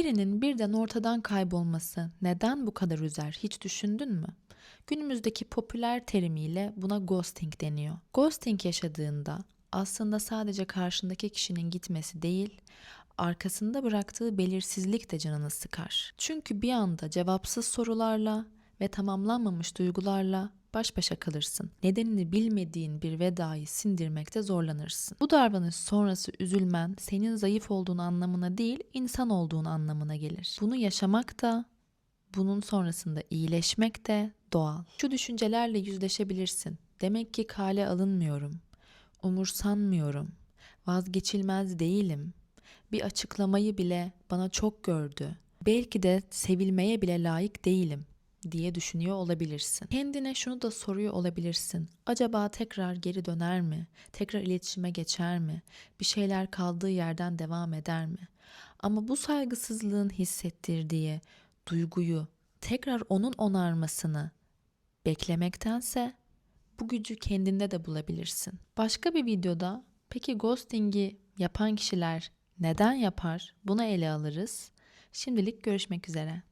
Birinin birden ortadan kaybolması neden bu kadar üzer hiç düşündün mü? Günümüzdeki popüler terimiyle buna ghosting deniyor. Ghosting yaşadığında aslında sadece karşındaki kişinin gitmesi değil, arkasında bıraktığı belirsizlik de canını sıkar. Çünkü bir anda cevapsız sorularla ve tamamlanmamış duygularla baş başa kalırsın. Nedenini bilmediğin bir vedayı sindirmekte zorlanırsın. Bu davranış sonrası üzülmen senin zayıf olduğun anlamına değil, insan olduğun anlamına gelir. Bunu yaşamak da bunun sonrasında iyileşmek de doğal. Şu düşüncelerle yüzleşebilirsin. Demek ki kale alınmıyorum. Umursanmıyorum. Vazgeçilmez değilim. Bir açıklamayı bile bana çok gördü. Belki de sevilmeye bile layık değilim diye düşünüyor olabilirsin. Kendine şunu da soruyor olabilirsin. Acaba tekrar geri döner mi? Tekrar iletişime geçer mi? Bir şeyler kaldığı yerden devam eder mi? Ama bu saygısızlığın hissettirdiği duyguyu tekrar onun onarmasını beklemektense bu gücü kendinde de bulabilirsin. Başka bir videoda peki ghosting'i yapan kişiler neden yapar? Bunu ele alırız. Şimdilik görüşmek üzere.